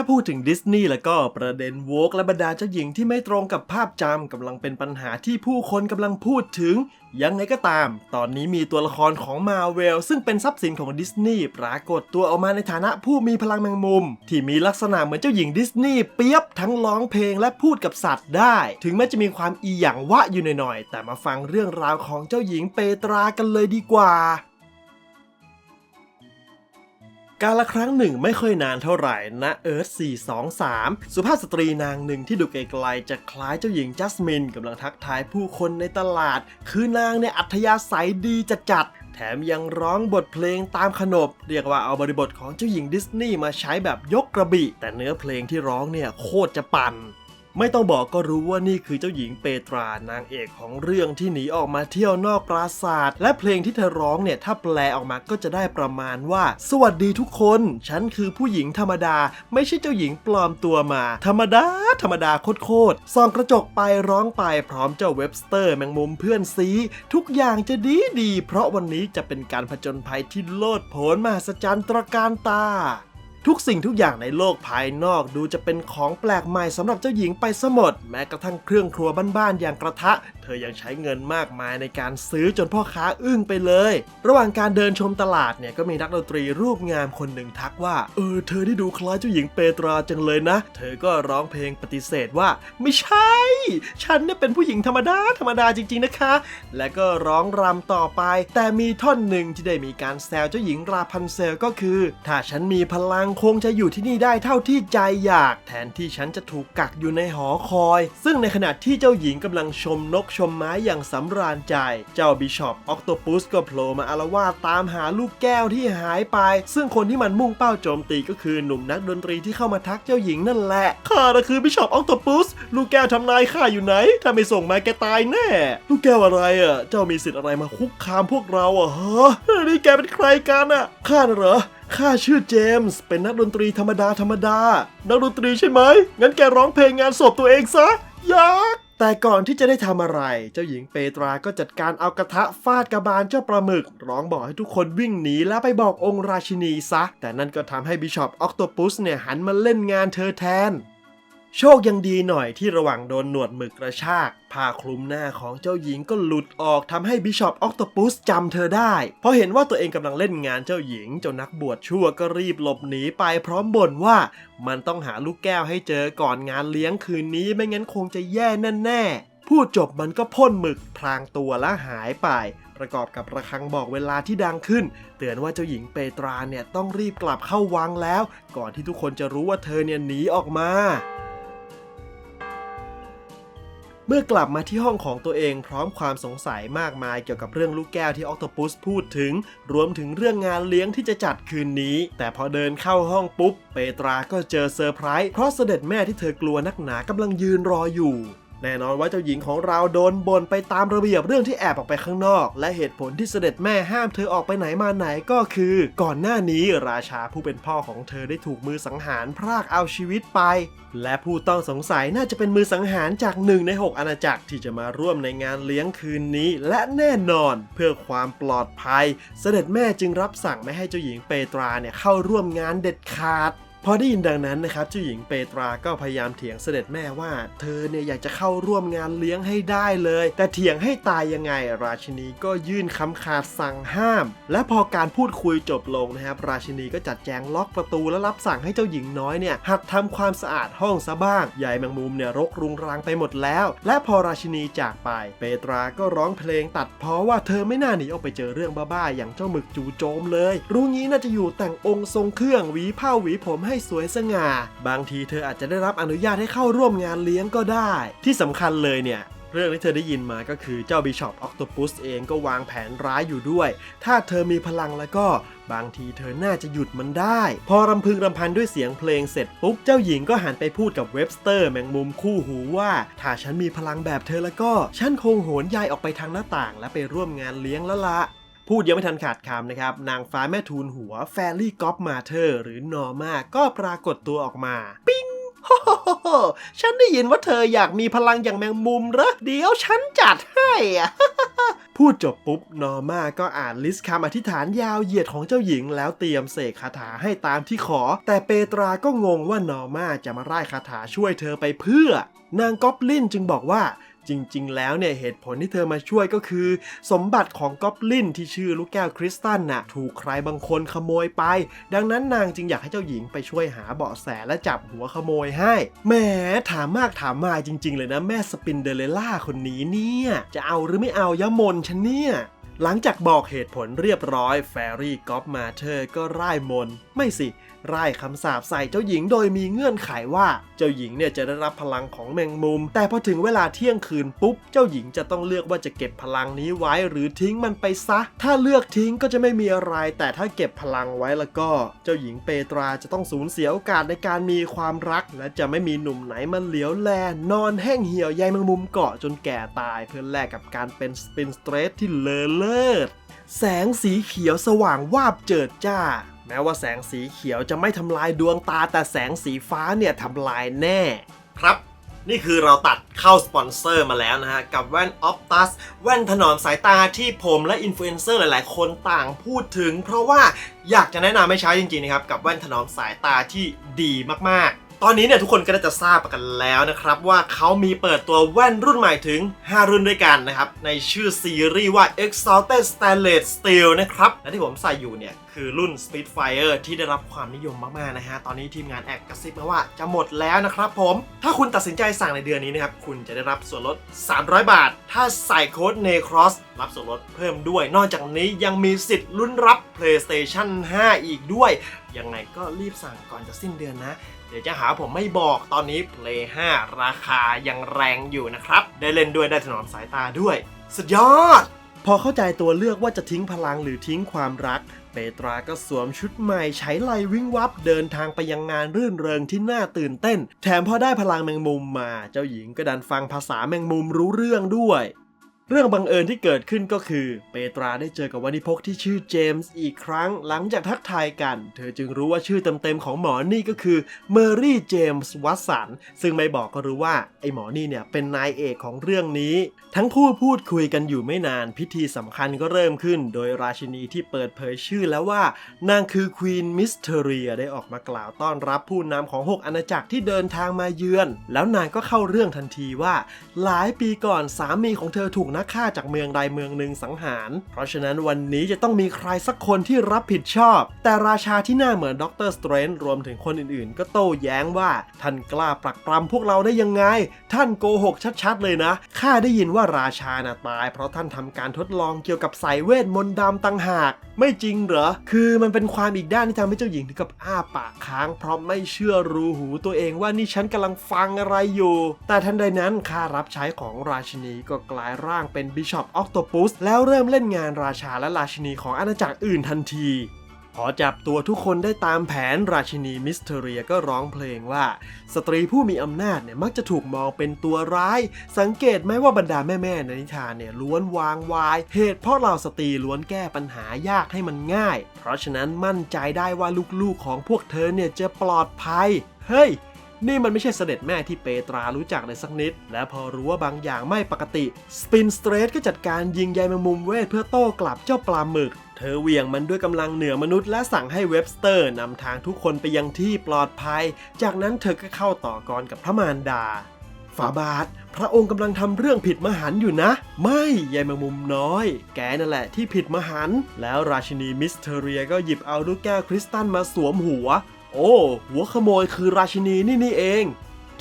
ถ้าพูดถึงดิสนีย์แล้วก็ประเด็นโวกและบรรดาเจ้าหญิงที่ไม่ตรงกับภาพจำกำลังเป็นปัญหาที่ผู้คนกำลังพูดถึง ยังไงก็ตาม ตอนนี้มีตัวละครของมาเวลซึ่งเป็นทรัพย์สินของดิสนีย์ปรากฏตัวออกมาในฐานะผู้มีพลังแมงมุม ที่มีลักษณะเหมือนเจ้าหญิงดิสนีย์เปียบทั้งร้องเพลงและพูดกับสัตว์ได้ ถึงแม้จะมีความอีหยังวะอยู่หน่อยๆแต่มาฟังเรื่องราวของเจ้าหญิงเปตรากันเลยดีกว่า การละครั้งหนึ่งไม่ค่อยนานเท่าไหร่นะเอิร์ธ423 สุภาพสตรีนางหนึ่งที่ดูไกลๆจะคล้ายเจ้าหญิงจัสมินกำลังทักทายผู้คนในตลาด คือนางเนี่ยอัธยาศัยดีจัดๆแถมยังร้องบทเพลงตามขนบ เรียกว่าเอาบริบทของเจ้าหญิงดิสนีย์มาใช้แบบยกกระบี่แต่เนื้อเพลงที่ร้องเนี่ยโคตรจะปั่น ไม่ต้องบอกก็รู้ว่านี่คือเจ้าหญิงเปตรานางเอกของเรื่องที่หนีออกมาเที่ยวนอกปราสาทและเพลงที่เธอร้องเนี่ยถ้าแปลออกมาก็จะได้ประมาณว่า สวัสดีทุกคน ฉันคือผู้หญิงธรรมดา ไม่ใช่เจ้าหญิงปลอมตัวมา ธรรมดา ธรรมดาโคตรๆส่องกระจกไปร้องไปพร้อมเจ้าเว็บสเตอร์แมงมุมเพื่อนซีทุกอย่างจะดีดีๆเพราะวันนี้จะเป็นการผจญภัยที่โลดโผนมหัศจรรย์ตระการตา ทุกสิ่งทุกอย่างในโลกภายนอกดูจะเป็นของแปลกใหม่สำหรับเจ้าหญิงไปซะหมด แม้กระทั่งเครื่องครัวบ้านๆอย่างกระทะ เธอยังใช้เงินมากมายในการซื้อจนพ่อค้าอึ้งไปเลย ระหว่างการเดินชมตลาดเนี่ยก็มีนักดนตรีรูปงามคนหนึ่งทักว่า เออ เธอที่ดูคล้ายเจ้าหญิงเปตราจังเลยนะ เธอก็ร้องเพลงปฏิเสธว่า ไม่ใช่ ฉันเนี่ยเป็นผู้หญิงธรรมดาธรรมดาจริง ๆนะคะ และก็ร้องรำต่อไป แต่มีท่อนหนึ่งที่ได้มีการแซวเจ้าหญิงราพันเซลก็คือ ถ้าฉันมีพลังคงจะอยู่ที่นี่ได้เท่าที่ใจอยาก แทนที่ฉันจะถูกกักอยู่ในหอคอย ซึ่งในขณะที่เจ้าหญิงกำลังชมนกชมไม้อย่างสำราญใจ เจ้าบิชอปออกโตปุสก็โผล่มาอารวาสตามหาลูกแก้วที่หายไป ซึ่งคนที่มันมุ่งเป้าโจมตีก็คือหนุ่มนักดนตรีที่เข้ามาทักเจ้าหญิงนั่นแหละข้านะคือบิชอปออกโตปุส ลูกแก้วทำนายข้าอยู่ไหน ถ้าไม่ส่งมาแกตายแน่ ลูกแก้วอะไรอะ เจ้ามีสิทธิ์อะไรมาคุกคามพวกเราอะฮะนี่แกเป็นใครกันอะ ข้าน่ะเหรอข้าชื่อเจมส์ เป็นนักดนตรีธรรมดาธรรมดา นักดนตรีใช่ไหม งั้นแกร้องเพลงงานศพตัวเองซะ ยักษ์แต่ก่อนที่จะได้ทำอะไร เจ้าหญิงเปตราก็จัดการเอากระทะฟาดกระบาลเจ้าปลาหมึก ร้องบอกให้ทุกคนวิ่งหนีแล้วไปบอกองค์ราชินีซะ แต่นั่นก็ทำให้บิชอปออกโตปุสเนี่ยหันมาเล่นงานเธอแทน โชคยังดีหน่อยที่ระหว่างโดนหนวดหมึกกระชากผ้าคลุมหน้าของเจ้าหญิงก็หลุดออกทำให้บิชอปออกตปุสจำเธอได้ เพราะเห็นว่าตัวเองกำลังเล่นงานเจ้าหญิงเจ้านักบวชชั่วก็รีบหลบหนีไปพร้อมบ่นว่ามันต้องหาลูกแก้วให้เจอก่อนงานเลี้ยงคืนนี้ไม่งั้นคงจะแย่แน่ๆพูดจบมันก็พ่นหมึกพลางตัวและหายไป ประกอบกับระฆังบอกเวลาที่ดังขึ้น เตือนว่าเจ้าหญิงเปตราเนี่ยต้องรีบกลับเข้าวังแล้ว ก่อนที่ทุกคนจะรู้ว่าเธอเนี่ยหนีออกมา เมื่อกลับมาที่ห้องของตัวเองพร้อมความสงสัยมากมายเกี่ยวกับเรื่องลูกแก้วที่ออกโตปุสพูดถึง รวมถึงเรื่องงานเลี้ยงที่จะจัดคืนนี้ แต่พอเดินเข้าห้องปุ๊บ เปตราก็เจอเซอร์ไพรส์เพราะเสด็จแม่ที่เธอกลัวนักหนากำลังยืนรออยู่ แน่นอนว่าเจ้าหญิงของเราโดนบ่นไปตามระเบียบเรื่องที่แอบออกไปข้างนอก และเหตุผลที่เสด็จแม่ห้ามเธอออกไปไหนมาไหนก็คือ ก่อนหน้านี้ราชาผู้เป็นพ่อของเธอได้ถูกมือสังหารพรากเอาชีวิตไป และผู้ต้องสงสัยน่าจะเป็นมือสังหารจากหนึ่งใน 6 อาณาจักรที่จะมาร่วมในงานเลี้ยงคืนนี้ และแน่นอนเพื่อความปลอดภัย เสด็จแม่จึงรับสั่งไม่ให้เจ้าหญิงเปตราเนี่ยเข้าร่วมงานเด็ดขาด อได้ยินดังนั้นนะครับเจ้าหญิงเปตราก็พยายามเถียงเสด็จแม่ว่า เธอเนี่ยอยากจะเข้าร่วมงานเลี้ยงให้ได้เลย แต่เถียงให้ตายยังไง ราชินีก็ยื่นคำขาดสั่งห้าม และพอการพูดคุยจบลงนะครับราชินีก็จัดแจงล็อกประตูและรับสั่งให้เจ้าหญิงน้อยเนี่ยหัดทำความสะอาดห้องซะบ้างใหญ่แมงมุมเนี่ยรกรุงรังไปหมดแล้ว และพอราชินีจากไป เปตราก็ร้องเพลงตัดเพราะว่าเธอไม่น่าหนีออกไปเจอเรื่องบ้าๆอย่างเจ้าหมึกจูโจมเลย รู้งี้น่าจะอยู่แต่งองค์ทรงเครื่องหวีผ้าหวีผมให้สวยสง่า บางทีเธออาจจะได้รับอนุญาตให้เข้าร่วมงานเลี้ยงก็ได้ ที่สำคัญเลยเนี่ยเรื่องที่เธอได้ยินมาก็คือเจ้าบิชอปออกโตปุสเองก็วางแผนร้ายอยู่ด้วย ถ้าเธอมีพลังแล้วก็บางทีเธอน่าจะหยุดมันได้ พอรำพึงรำพันด้วยเสียงเพลงเสร็จปุ๊บ เจ้าหญิงก็หันไปพูดกับเว็บสเตอร์แมงมุมคู่หูว่า ถ้าฉันมีพลังแบบเธอแล้วก็ ฉันคงโหนยายออกไปทางหน้าต่างและไปร่วมงานเลี้ยงแล้วละ พูดยังไม่ทันขาดคำนะครับ นางฟ้าแม่ทูลหัวแฟรี่ก๊อปมาเธอร์หรือนอร์มาก็ปรากฏตัวออกมา ปิ้งฮโฮโฮโฮฉันได้ยินว่าเธออยากมีพลังอย่างแมงมุมเหรอ เดี๋ยวฉันจัดให้อะพูดจบปุ๊บ นอร์มาก็อ่านลิสต์คำอธิษฐานยาวเหยียดของเจ้าหญิง แล้วเตรียมเสกคาถาให้ตามที่ขอ แต่เปตราก็งงว่านอร์มาจะมาร่คาถาช่วยเธอไปเพื่อ นางก๊อบลินจึงบอกว่า จริง ๆ แล้วเนี่ยเหตุผลที่เธอมาช่วยก็คือ สมบัติของก๊อบลินที่ชื่อลูกแก้วคริสตัลน่ะถูกใครบางคนขโมยไป ดังนั้นนางจึงอยากให้เจ้าหญิงไปช่วยหาเบาะแสและจับหัวขโมยให้แหมถามมากถามมาจริง ๆ เลยนะแม่สปินเดอเรลล่าคนนี้เนี่ยจะเอาหรือไม่เอายะมนฉันเนี่ยหลังจากบอกเหตุผลเรียบร้อยแฟรี่ก๊อปมาเธอก็ร่ายมน ไม่สิร่ายคำสาปใส่เจ้าหญิงโดยมีเงื่อนไขว่า เจ้าหญิงเนี่ยจะได้รับพลังของแมงมุม แต่พอถึงเวลาเที่ยงคืนปุ๊บ เจ้าหญิงจะต้องเลือกว่าจะเก็บพลังนี้ไว้หรือทิ้งมันไปซะ ถ้าเลือกทิ้งก็จะไม่มีอะไร แต่ถ้าเก็บพลังไว้แล้วก็ เจ้าหญิงเปตราจะต้องสูญเสียโอกาสในการมีความรัก และจะไม่มีหนุ่มไหนมาเหลียวแลนอนแห้งเหี่ยวใยแมงมุมเกาะจนแก่ตายเพื่อแลกกับการเป็นสปินสเตรทที่เลอเลิศแสงสีเขียวสว่างวาบเจิดจ้า แม้ว่าแสงสีเขียวจะไม่ทำลายดวงตาแต่แสงสีฟ้าเนี่ยทำลายแน่ ครับ นี่คือเราตัดเข้าสปอนเซอร์มาแล้วนะฮะ กับแว่น Optus แว่นถนอมสายตาที่ผมและอินฟลูเอนเซอร์หลายๆ คนต่างพูดถึง เพราะว่าอยากจะแนะนำให้ใช้จริงๆนะครับ กับแว่นถนอมสายตาที่ดีมากๆ ตอนนี้เนี่ยทุกคนก็น่าจะทราบกันแล้วนะครับ ว่าเขามีเปิดตัวแว่นรุ่นใหม่ถึง 5 รุ่นด้วยกันนะครับ ในชื่อซีรีส์ว่า Exalted Stainless Steel นะครับและที่ผมใส่อยู่เนี่ยคือรุ่น Spitfire ที่ได้รับความนิยมมากๆนะฮะ ตอนนี้ทีมงานแอกกระซิบมาว่าจะหมดแล้วนะครับผม ถ้าคุณตัดสินใจสั่งในเดือนนี้นะครับ คุณจะได้รับส่วนลด 300 บาท ถ้าใส่โค้ด NECROSS รับส่วนลดเพิ่มด้วย นอกจากนี้ยังมีสิทธิ์ลุ้นรับ PlayStation 5 อีกด้วย ยังไงก็รีบสั่งก่อนจะสิ้นเดือนนะ เดี๋ยวจะหาผมไม่บอกตอนนี้ Play 5 ราคายังแรงอยู่นะครับ ได้เล่นด้วยได้ถนอมสายตาด้วย สุดยอด พอเข้าใจตัวเลือกว่าจะทิ้งพลังหรือทิ้งความรักเปตราก็สวมชุดใหม่ใช้ไลวิ่งวับเดินทางไปยังงานรื่นเริงที่น่าตื่นเต้น แถมพอได้พลังแมงมุมมา เจ้าหญิงก็ดันฟังภาษาแมงมุมรู้เรื่องด้วย เรื่องบังเอิญที่เกิดขึ้นก็คือ เปตราได้เจอกับวันิพกที่ชื่อเจมส์อีกครั้งหลังจากทักทายกัน เธอจึงรู้ว่าชื่อเต็มๆของหมอนี่ก็คือเมอรี่เจมส์วัตสันซึ่งไม่บอกก็รู้ว่าไอหมอนี่เนี่ยเป็นนายเอกของเรื่องนี้ ทั้งคู่พูดคุยกันอยู่ไม่นานพิธีสำคัญก็เริ่มขึ้น โดยราชินีที่เปิดเผยชื่อแล้วว่านางคือควีนมิสเทเรียได้ออกมากล่าวต้อนรับผู้นำของ6อาณาจักรที่เดินทางมาเยือน แล้วนางก็เข้าเรื่องทันทีว่า หลายปีก่อนสามีของเธอถูกนักฆ่าจากเมืองใดเมืองหนึ่งสังหาร เพราะฉะนั้นวันนี้จะต้องมีใครสักคนที่รับผิดชอบ แต่ราชาที่หน้าเหมือนด็อกเตอร์สเตรนรวมถึงคนอื่นๆ ก็โต้แย้งว่าท่านกล้าปรักปรำพวกเราได้ยังไง ท่านโกหกชัดๆเลยนะข้าได้ยินว่าราชาน่ะตาย เพราะท่านทำการทดลองเกี่ยวกับสายเวทมนต์ดำต่างหาก ไม่จริงเหรอ คือมันเป็นความอีกด้านที่ทำให้เจ้าหญิงถึงกับอ้าปากค้าง เพราะไม่เชื่อรูหูตัวเองว่านี่ฉันกำลังฟังอะไรอยู่ แต่ทันใดนั้นข้ารับใช้ของราชินีก็กลายร่างเป็นบิชอปออกโตปุสแล้วเริ่มเล่นงานราชาและราชินีของอาณาจักรอื่นทันทีพอจับตัวทุกคนได้ตามแผนราชินีมิสเทเรียก็ร้องเพลงว่า สตรีผู้มีอำนาจเนี่ยมักจะถูกมองเป็นตัวร้าย สังเกตไหมว่าบรรดาแม่ๆในนิทานเนี่ยล้วนวางวาย เหตุเพราะเราสตรีล้วนแก้ปัญหายากให้มันง่าย เพราะฉะนั้นมั่นใจได้ว่าลูกๆของพวกเธอเนี่ยจะปลอดภัย เฮ้ย นี่มันไม่ใช่เสด็จแม่ที่เปตรารู้จักเลยสักนิด และพอรู้ว่าบางอย่างไม่ปกติ สปินสเตรทก็จัดการยิงใยแมงมุมเวทเพื่อโต้กลับเจ้าปลาหมึก เธอเหวี่ยงมันด้วยกำลังเหนือมนุษย์และสั่งให้เว็บสเตอร์นำทางทุกคนไปยังที่ปลอดภัย จากนั้นเธอก็เข้าต่อกรกับพระมารดาฝาบาท พระองค์กำลังทำเรื่องผิดมหันต์อยู่นะ ไม่ยายแมงมุมน้อย แกนั่นแหละที่ผิดมหันต์แล้วราชินีมิสเทเรียก็หยิบเอาลูกแก้วคริสตัลมาสวมหัว โอ้ หัวขโมยคือราชินีนี่นี่เอง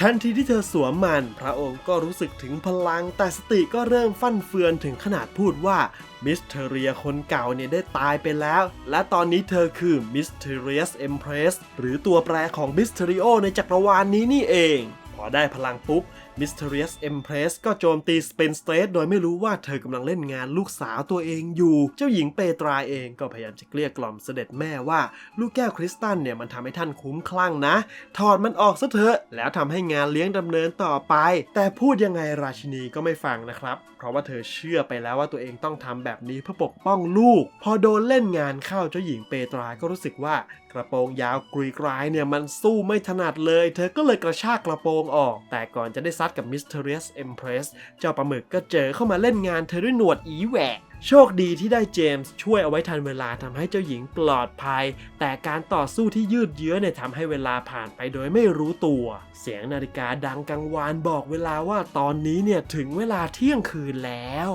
ทันทีที่เธอสวมมัน พระองค์ก็รู้สึกถึงพลังแต่สติก็เริ่มฟั่นเฟือนถึงขนาดพูดว่ามิสเทเรียคนเก่าเนี่ยได้ตายไปแล้ว และตอนนี้เธอคือมิสเทเรียสเอ็มเพรสหรือตัวแปรของมิสเทริโอในจักรวาลนนี้นี่เอง พอได้พลังปุ๊บ Mysterious Empress ก็โจมตี Spin State โดยไม่รู้ว่าเธอกำลังเล่นงานลูกสาวตัวเองอยู่ เจ้าหญิงเปตราเองก็พยายามจะเกลี้ยกล่อมเสด็จแม่ว่า ลูกแก้วคริสตัลเนี่ยมันทำให้ท่านคุ้มคลั่งนะ ถอดมันออกซะเถอะ แล้วทำให้งานเลี้ยงดำเนินต่อไป แต่พูดยังไงราชินีก็ไม่ฟังนะครับ เพราะว่าเธอเชื่อไปแล้วว่าตัวเองต้องทำแบบนี้เพื่อปกป้องลูก พอโดนเล่นงานเข้าเจ้าหญิงเปตราก็รู้สึกว่ากระโปรงยาวกรีกรายเนี่ยมันสู้ไม่ถนัดเลย เธอก็เลยกระชากกระโปรงออก แต่ก่อนจะได้ซัดกับ Mysterious Empress เจ้าปลาหมึกก็เจอเข้ามาเล่นงานเธอด้วยหนวดอีแหวก โชคดีที่ได้เจมส์ช่วยเอาไว้ทันเวลาทำให้เจ้าหญิงปลอดภัย แต่การต่อสู้ที่ยืดเยื้อเนี่ยทำให้เวลาผ่านไปโดยไม่รู้ตัว เสียงนาฬิกาดังกังวานบอกเวลาว่าตอนนี้เนี่ยถึงเวลาเที่ยงคืนแล้ว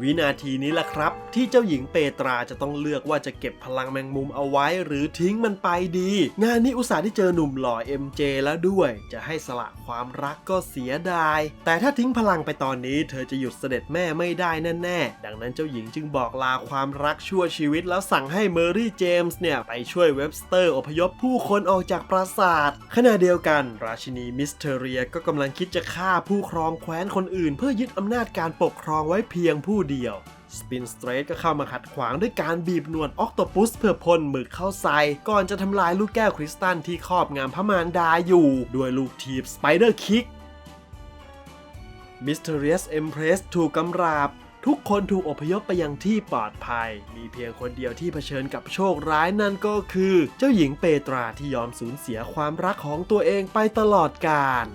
วินาทีนี้แหละครับ ที่เจ้าหญิงเปตราจะต้องเลือกว่าจะเก็บพลังแมงมุมเอาไว้หรือทิ้งมันไปดี งานนี้อุตส่าห์ได้เจอหนุ่มหล่อ MJ แล้วด้วย จะให้สละความรักก็เสียดาย แต่ถ้าทิ้งพลังไปตอนนี้ เธอจะหยุดเสด็จแม่ไม่ได้แน่ๆ ดังนั้นเจ้าหญิงจึงบอกลาความรักชั่วชีวิต แล้วสั่งให้เมอรี่เจมส์เนี่ยไปช่วยเว็บสเตอร์อพยพผู้คนออกจากปราสาทขณะเดียวกัน ราชินีมิสเทเรียก็กำลังคิดจะฆ่าผู้ครองแคว้นคนอื่น เพื่อยึดอำนาจการปกครองไว้เพียงผู้เดียว สปินสเตรทก็เข้ามาขัดขวางด้วยการบีบหนวดออกโตปุสเพื่อพ่นหมึกเข้าใส่ก่อนจะทำลายลูกแก้วคริสตัลที่ครอบงำพระมารดาอยู่ ด้วยลูกทีบสไปเดอร์คิก Mysterious Empress ถูกกำราบทุกคนถูกอพยพไปยังที่ปลอดภัย มีเพียงคนเดียวที่เผชิญกับโชคร้ายนั่นก็คือ เจ้าหญิงเปตราที่ยอมสูญเสียความรักของตัวเองไปตลอดกาล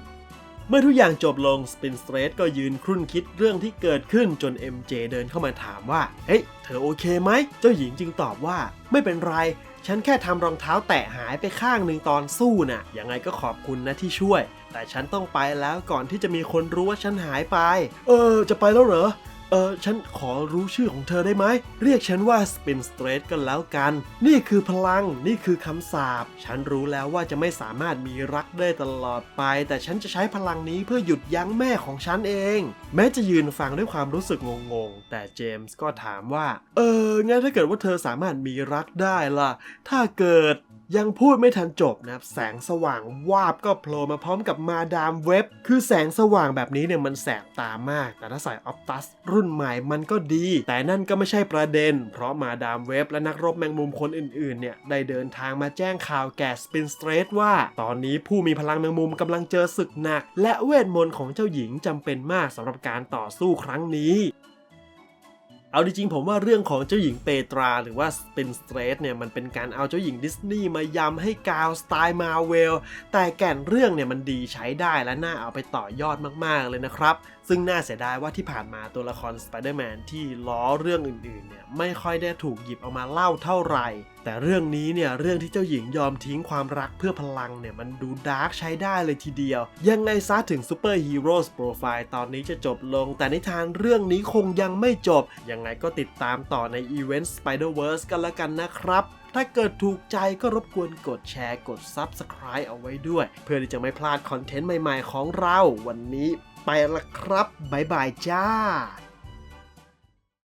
เมื่อทุกอย่างจบลงสปินสเตรทก็ยืนครุ่นคิดเรื่องที่เกิดขึ้นจน MJ เดินเข้ามาถามว่า เฮ้ย เธอโอเคไหม เจ้าหญิงจึงตอบว่า ไม่เป็นไร ฉันแค่ทำรองเท้าแตะหายไปข้างหนึ่งตอนสู้น่ะ ยังไงก็ขอบคุณนะที่ช่วย แต่ฉันต้องไปแล้วก่อนที่จะมีคนรู้ว่าฉันหายไป เออ จะไปแล้วเหรอ เออฉันขอรู้ชื่อของเธอได้ไหม เรียกฉันว่าสปินสเตรทกันแล้วกัน นี่คือพลังนี่คือคำสาปฉันรู้แล้วว่าจะไม่สามารถมีรักได้ตลอดไป แต่ฉันจะใช้พลังนี้เพื่อหยุดยั้งแม่ของฉันเองแม้จะยืนฟังด้วยความรู้สึกงงๆ แต่เจมส์ก็ถามว่า เออ งั้นถ้าเกิดว่าเธอสามารถมีรักได้ล่ะ ถ้าเกิดยังพูดไม่ทันจบนะครับ แสงสว่างวาบก็โผล่มาพร้อมกับมาดามเว็บ คือแสงสว่างแบบนี้เนี่ยมันแสบตามาก แต่ถ้าใส่ออ t ตัสรุ่นใหม่มันก็ดี แต่นั่นก็ไม่ใช่ประเด็น เพราะมาดามเว็บและนักรบแมงมุมคนอื่นๆเนี่ยได้เดินทางมาแจ้งข่าวแก่สปินสเตรทว่า ตอนนี้ผู้มีพลังแมงมุมกำลังเจอศึกหนัก และเวทมนต์ของเจ้าหญิงจำเป็นมากสำหรับการต่อสู้ครั้งนี้ เอาจริงๆผมว่าเรื่องของเจ้าหญิงเปตราหรือว่าสปินสเตรทเนี่ยมันเป็นการเอาเจ้าหญิงดิสนีย์มายำให้กาวสไตล์มาเวลแต่แก่นเรื่องเนี่ยมันดีใช้ได้และน่าเอาไปต่อยอดมากๆเลยนะครับ ซึ่งน่าเสียดายว่าที่ผ่านมาตัวละครสไปเดอร์แมนที่ล้อเรื่องอื่นๆเนี่ยไม่ค่อยได้ถูกหยิบเอามาเล่าเท่าไหร่ แต่เรื่องนี้เนี่ยเรื่องที่เจ้าหญิงยอมทิ้งความรักเพื่อพลังเนี่ยมันดูดาร์กใช้ได้เลยทีเดียว ยังไงซะถึงซูเปอร์ฮีโร่โปรไฟล์ตอนนี้จะจบลง แต่นิทานเรื่องนี้คงยังไม่จบ ยังไงก็ติดตามต่อในอีเวนต์ Spider-Verse กันละกันนะครับถ้าเกิดถูกใจก็รบกวนกดแชร์กด Subscribe เอาไว้ด้วย เพื่อที่จะไม่พลาดคอนเทนต์ใหม่ๆของเราวันนี้ ไปละครับ บ๊ายบายจ้า